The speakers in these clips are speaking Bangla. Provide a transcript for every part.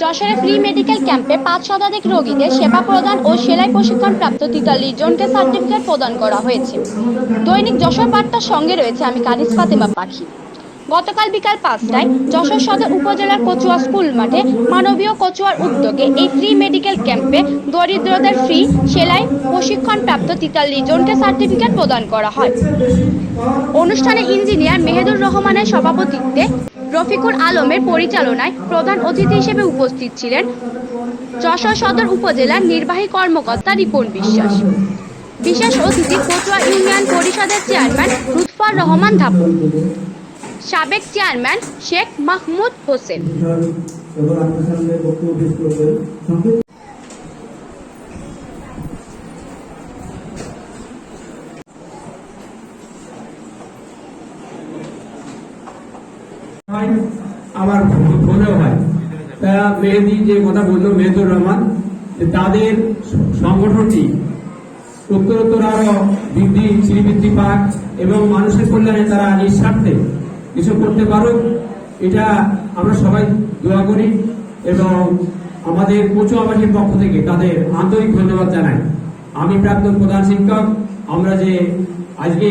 যশোরে ফ্রি মেডিকেল ক্যাম্পে পাঁচ শতাধিক রোগীদের সেবা প্রদান ও সেলাই প্রশিক্ষণপ্রাপ্ত তেতাল্লিশ জনকে সার্টিফিকেট প্রদান করা হয়েছে। দৈনিক যশোর বার্তার সঙ্গে রয়েছে আমি কারিস ফাতেমা পাখি। গতকাল বিকাল পাঁচটায় যশোর সদর উপজেলার কচুয়া স্কুল মাঠে মানবীয় কচুয়ার উদ্যোগে এই ফ্রি মেডিকেল ক্যাম্পে দরিদ্রদের ফ্রি সেলাই প্রশিক্ষণপ্রাপ্ত তেতাল্লিশ জনকে সার্টিফিকেট প্রদান করা হয়। অনুষ্ঠানে ইঞ্জিনিয়ার মেহেদুর রহমানের সভাপতিত্বে রফিকুল আলমের পরিচালনায় প্রধান অতিথি হিসেবে উপস্থিত ছিলেন যশোর সদর উপজেলার নির্বাহী কর্মকর্তা রিপন বিশ্বাস। বিশেষ অতিথি কচুয়া ইউনিয়ন পরিষদের চেয়ারম্যান লুৎফর রহমান ধাপুর সাবেক চেয়ারম্যান শেখ মাহমুদ হোসেন এবং আপনার সামনে বক্তব্য পেশ করবেন সংক্ষিপ্ত হয় আবার ফোনেও হয় তা মেহেদি যে কথা বলল মেহেদুর রহমান তাদের সংগঠনটি উত্তরোত্তর আরও বৃদ্ধি শ্রীবৃদ্ধি পাক এবং মানুষের কল্যাণে তারা নিঃস্বার্থে কিছু করতে পারুক, এটা আমরা সবাই দোয়া করি এবং আমাদের কচুয়াবাসীর পক্ষ থেকে তাদের আন্তরিক ধন্যবাদ জানাই। আমি প্রাক্তন প্রধান শিক্ষক, আমরা যে আজকে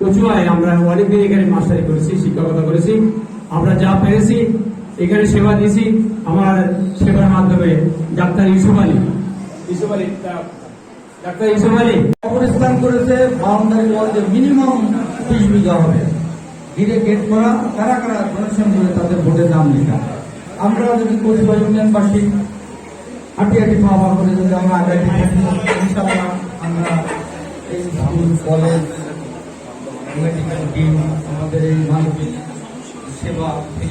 কচুয়ায় আমরা অনেকদিন এখানে মাস্টারি করেছি, শিক্ষকতা করেছি, আমরা যা পেরেছি এখানে সেবা দিয়েছি আমার সেবার মাধ্যমে ডাক্তার ইউসুফ আলী। ইউসুফ আলী ডাক্তার ইউসুফ আলী। অপরিষ্কার করেছে বাউন্ডারি ওয়াল যে মিনিমাম বিশ বিঘা হবে। ঘিরে গেট করা কারা কারা ডোনেশন করে তাদের ভোটের নাম লেখা। আমরা যদি কচুয়া ইউনিয়নবাসী হাঁটি হাঁটি পাওয়া করে যদি আমরা আগামী আমরা এই স্কুল কলেজ মেডিকেল টিম আমাদের এই মানবিক সেবা ফ্রি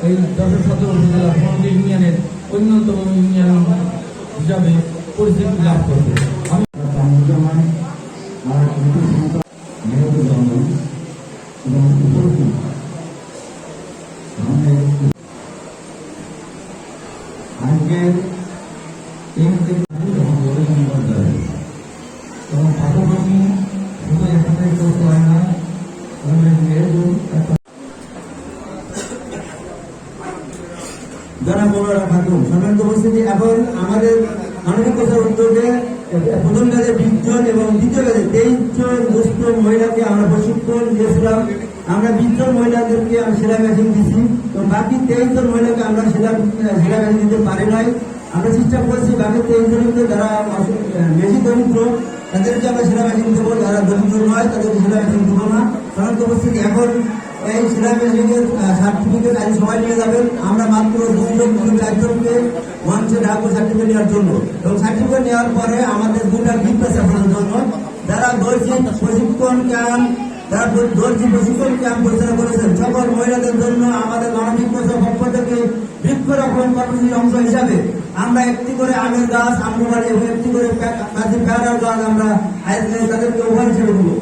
এই যশোর সদর উপজেলা ইউনিয়নের অন্যতম ইউনিয়ন হিসাবে পরিচিতি লাভ করবে আমি জামাই আর নীতি সমতা মেয়র জনগণ এবং উপস্থিত আমাদের আজকের এই মুহূর্তে যখন বলে সংবাদ দেয় এবং পাশাপাশি শুধু এখানে কেউ হয় না আমাদের মেয়েরও একটা যারা বড়রা থাকুন উপস্থিতি এখন আমাদের মানবিক কথার উদ্যোগে প্রথম কাজে বিশ জন এবং দ্বিতীয় কাজে তেইশ জন মহিলাকে আমরা প্রশিক্ষণ দিয়েছিলাম। আমরা বিশ মহিলাদেরকে আমরা সেলাই মেশিন দিছি। তো বাকি তেইশ জন মহিলাকে আমরা সেলাই সেলাই মেশিন দিতে পারি নাই। আমরা চেষ্টা করছি বাকি তেইশ জনকে যারা বেশি দরিদ্র, তাদেরকে আমরা সেলাই মেশিন দেবো। যারা দরিদ্র নয়, তাদেরকে সেলাই মেশিন দেবো না। কারণ তো উপস্থিতি এখন এই সেলাই মেশিনের সার্টিফিকেট আজ সবাই নিয়ে যাবেন। আমরা মাত্র দুজন দুজন চারজনকে মঞ্চে ডাকবো সার্টিফিকেট নেওয়ার জন্য। এবং সার্টিফিকেট নেওয়ার পরে আমাদের দুটা গিফট আছে আপনাদের জন্য। যারা দর্শিক প্রশিক্ষণ ক্যাম্প যারা দর্শিক প্রশিক্ষণ ক্যাম্প পরিচালনা করেছেন, সকল মহিলাদের জন্য আমাদের মানবিক পক্ষ থেকে বৃক্ষরোপণ কর্মসূচির অংশ হিসাবে আমরা একটি করে আমের গাছ এবং একটি করে গাছ আমরা তাদেরকে উপহার হিসেবে দেবো।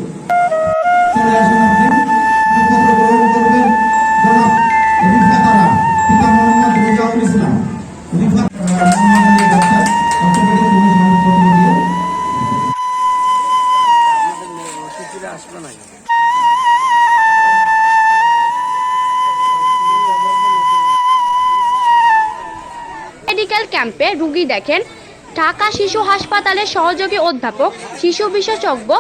মেডিকেল ক্যাম্পে রুগী দেখেন। ঢাকা শিশু হাসপাতালের সহযোগী অধ্যাপক, শিশু বিশেষজ্ঞ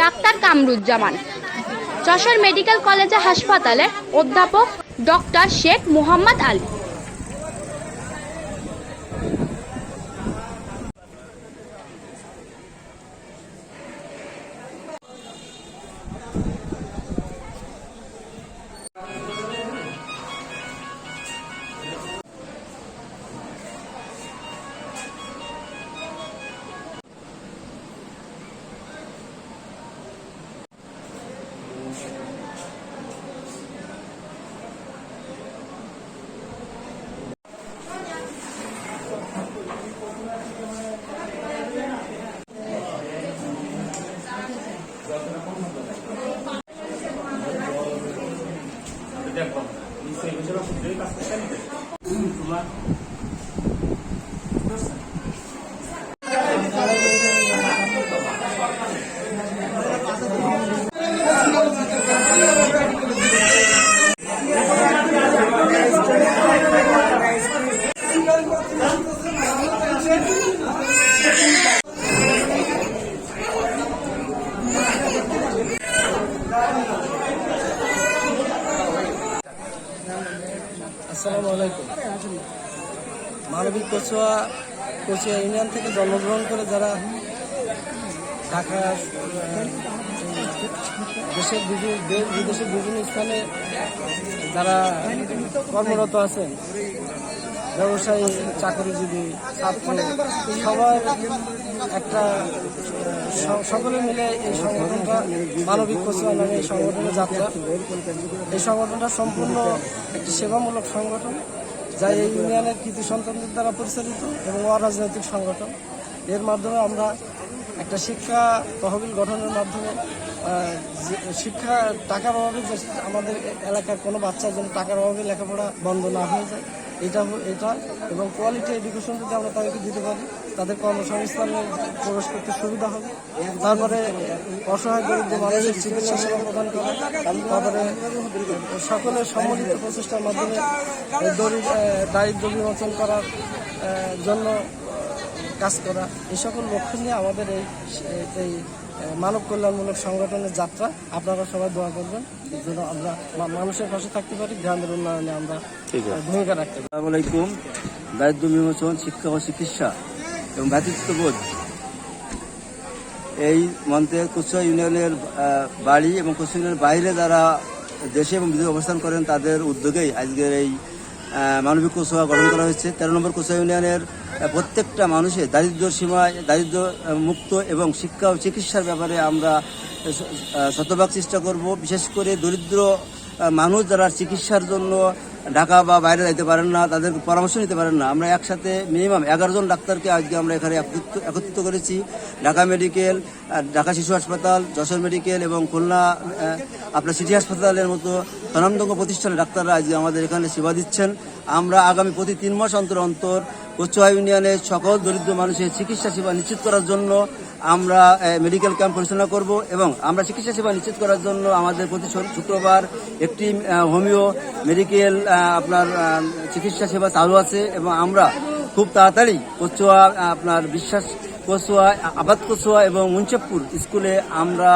ডাক্তার কামরুজ্জামান। যশোর মেডিকেল কলেজে হাসপাতালের অধ্যাপক ডক্টর শেখ মোহাম্মদ আলী। আসসালামু আলাইকুম। মানবিক কচুয়া কচুয়া ইউনিয়ন থেকে জন্মগ্রহণ করে যারা ঢাকা দেশের বিভিন্ন বিদেশের বিভিন্ন স্থানে যারা কর্মরত আছেন ব্যবসায়ী, চাকরিজীবী, ছাত্র সবার একটা সকলে মিলে এই সংগঠনটা, মানবিক কচুয়া এই সংগঠনের যাত্রা। এই সংগঠনটা সম্পূর্ণ একটি সেবামূলক সংগঠন, যা এই ইউনিয়নের কৃতি সন্তানদের দ্বারা পরিচালিত এবং অরাজনৈতিক সংগঠন। এর মাধ্যমে আমরা একটা শিক্ষা তহবিল গঠনের মাধ্যমে শিক্ষা টাকার অভাবে আমাদের এলাকার কোনো বাচ্চার জন্য টাকার অভাবে লেখাপড়া বন্ধ না হয়ে যায়। এটা এটা এবং কোয়ালিটি এডুকেশন যদি আমরা তাদেরকে দিতে পারি, তাদের কর্মসংস্থানে প্রবেশ করতে সুবিধা হবে। তারপরে অসহায় গরিব মানুষের চিকিৎসা সেবা প্রদান করা, তারপরে সকলের সম্মিলিত প্রচেষ্টার মাধ্যমে দরিদ্র দারিদ্র বিমোচন করার জন্য কাজ করা এই সকল লক্ষ্য নিয়ে আমাদের এই এই মানব কল্যাণমূলক সংগঠনের যাত্রা। আপনারা সবাই দোয়া করবেন যেন আমরা মানুষের পাশে থাকতে পারি গ্রামের উন্নয়নে আমরা ভূমিকা রাখতে পারি। আসসালামু আলাইকুম। দারিদ্র বিমোচন শিক্ষা ও চিকিৎসা এবং ভ্রাতৃত্ববোধ এই মন্ত্রে কুচুয়া ইউনিয়নের বাড়ি এবং কুচুয়া ইউনিয়নের বাইরে যারা দেশে এবং বিদেশে অবস্থান করেন তাদের উদ্যোগেই আজকের এই মানবিক কুচুয়া গঠন করা হয়েছে। তেরো নম্বর কুচুয়া ইউনিয়নের প্রত্যেকটা মানুষের দারিদ্র সীমায় দারিদ্র মুক্ত এবং শিক্ষা ও চিকিৎসার ব্যাপারে আমরা শতভাগ চেষ্টা করব। বিশেষ করে দরিদ্র মানুষ যারা চিকিৎসার জন্য ঢাকা বা বাইরে যাইতে পারেন না, তাদের পরামর্শ নিতে পারেন না। আমরা একসাথে মিনিমাম এগারো জন ডাক্তারকে আজকে আমরা এখানে একত্রিত- করেছি। ঢাকা মেডিকেল ঢাকা শিশু হাসপাতাল, যশোর মেডিকেল এবং খুলনা আপনার সিটি হাসপাতালের মতো স্বনামধন্য প্রতিষ্ঠানের ডাক্তাররা আজকে আমাদের এখানে সেবা দিচ্ছেন। আমরা আগামী প্রতি তিন মাস অন্তর অন্তর কচুয়া ইউনিয়নের সকল দরিদ্র মানুষের চিকিৎসা সেবা নিশ্চিত করার জন্য আমরা মেডিকেল ক্যাম্প পরিচালনা করব এবং আমরা চিকিৎসা সেবা নিশ্চিত করার জন্য আমাদের প্রতি শুক্রবার একটি হোমিও মেডিকেল আপনার চিকিৎসা সেবা চালু আছে এবং আমরা খুব তাড়াতাড়ি কচুয়া আপনার বিশ্বাস কচুয়া, আবাদ কচুয়া এবং মুন্সেবপুর স্কুলে আমরা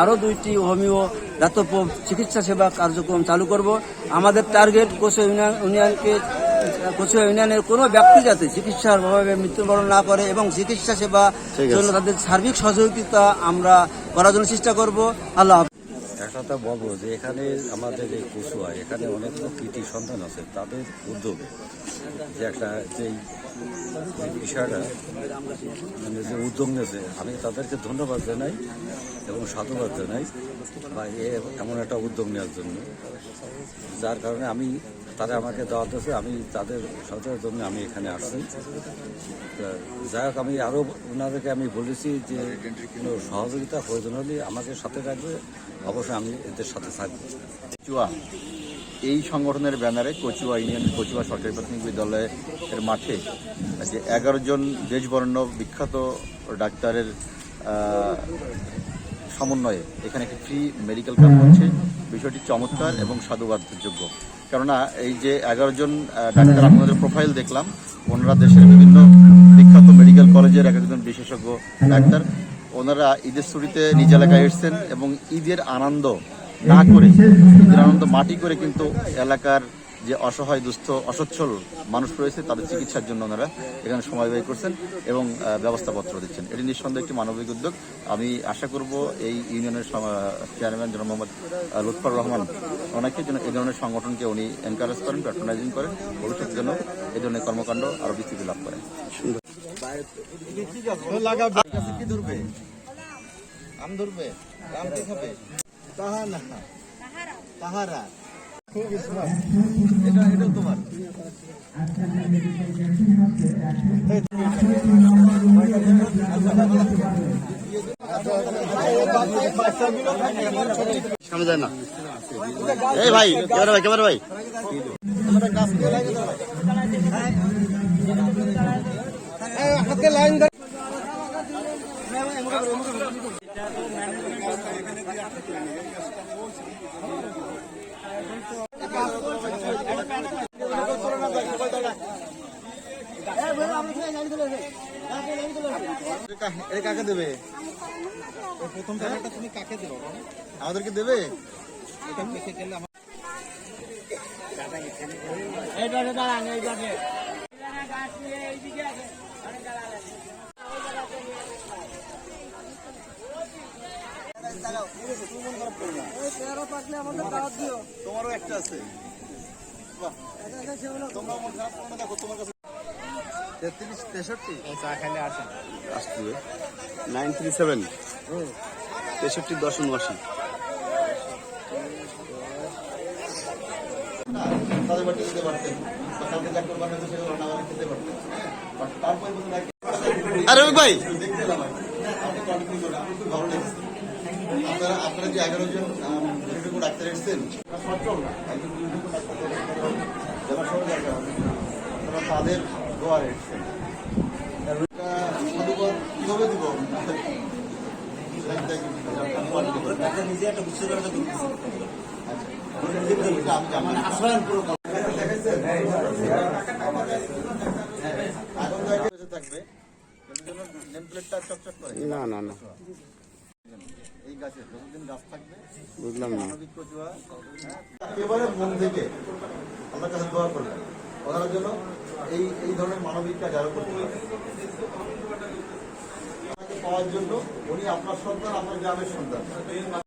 আরও দুইটি হোমিও দাতব্য চিকিৎসা সেবা কার্যক্রম চালু করব। আমাদের টার্গেট কচুয়া ইউনিয়ন ইউনিয়নকে কচুয়া ইউনিয়নের কোনো ব্যক্তি যাতে চিকিৎসার অভাবে মৃত্যুবরণ না করে এবং চিকিৎসা সেবা জন্য তাদের সার্বিক সহযোগিতা আমরা করার জন্য চেষ্টা করব। আল্লাহ। একটা বলব যে এখানে আমাদের এই কচুয়া এখানে অনেকগুলো কৃতি সন্তান আছে তাদের উদ্যোগে। যে একটা যেই বিষয়টা মানে যে উদ্যোগ নিয়েছে, আমি তাদেরকে ধন্যবাদ জানাই এবং সাধুবাদ জানাই বা এ এমন একটা উদ্যোগ নেওয়ার জন্য। যার কারণে আমি, তারা আমাকে দেওয়া দিয়েছে, আমি তাদের সচেতনের জন্য আমি এখানে আসছি। যাই হোক, আমি আরও ওনাদেরকে আমি বলেছি যে, কোনো সহযোগিতা প্রয়োজন হলে আমাকে সাথে রাখবে, অবশ্যই আমি এদের সাথে থাকব। কচুয়া এই সংগঠনের ব্যানারে কচুয়া ইউনিয়ন, কচুয়া সরকারি প্রাথমিক বিদ্যালয়ের মাঠে যে এগারো জন দেশবর্ণ বিখ্যাত ডাক্তারের সমন্বয়ে এখানে একটি ফ্রি মেডিকেল ক্যাম্প হচ্ছে। বিষয়টি চমৎকার এবং সাধুবাদযোগ্য। কেননা এই যে এগারো জন ডাক্তার আপনাদের প্রোফাইল দেখলাম, ওনারা দেশের বিভিন্ন বিখ্যাত মেডিকেল কলেজের এক একজন বিশেষজ্ঞ ডাক্তার। ওনারা ঈদের ছুটিতে নিজ এলাকায় এসেছেন এবং ঈদের আনন্দ না করে আনন্দ মাটি করে কিন্তু এলাকার যে অসহায় দুস্থ অসচ্ছল মানুষ রয়েছে তাদের চিকিৎসার জন্য ওনারা এখানে সময় ব্যয় করছেন এবং ব্যবস্থাপত্র দিচ্ছেন। এটি নিঃসন্দেহে একটি মানবিক উদ্যোগ। আমি আশা করব এই ইউনিয়নের চেয়ারম্যান জন মোহাম্মদ লুৎফর রহমান ওনাকে যেন এই ধরনের সংগঠনকে উনি এনকারেজ করেন প্যাট্রোনাইজিং করেন ভবিষ্যতে যেন এই ধরনের কর্মকাণ্ড আরও বিস্তৃতি লাভ করেন। ধরবে। আম ধরবে। আম কে খাবে? তাহা না তাহারা। এটা এটা তোমার। সামনে যায় না। এই ভাই ক্যামেরা ভাই ক্যামেরা ভাই। হাতে লাইন এটা কাকে দেবে? প্রথম টাকাটা তুমি কাকে দেবে? আমাদেরকে দেবে? তোমারও একটা আছে। তোমরা মন খারাপ করো না, দেখো তোমার কাছে তেত্রিশ তেষট্টি? Nine three seven. তেষট্টি দশ উনআশি। তাদের বাড়িতে পারতেন যা করবার সেগুলো খেতে পারতেন বাট তারপরে বলতে আরে ভাই! দেখতে এলাম আপনি কন্টিনিউ করুন আমি খুব ভালো লেগেছে আপনারা আপনারা যে এগারো জন ডাক্তার এসেছেন সচল একজন বিশেষজ্ঞ ডাক্তার যারা সবাই ডাক্তার তাদের দোয়ারে এসেছেন কীভাবে দিব? নিজে একটা বুঝতে পারে আমি আসলাম থাকবে। নেম প্লেটটা চকচক করে। না না না। এই গাছের যতদিন গাছ থাকবে বুঝলাম না। কচুয়া একেবারে মন থেকে আমার কাছে দোয়া করবেন। ওনার জন্য এই এই ধরনের মানবিক কাজ আরও করতে পাওয়ার জন্য, উনি আপনার সন্তান, আপনার গ্রামের সন্তান।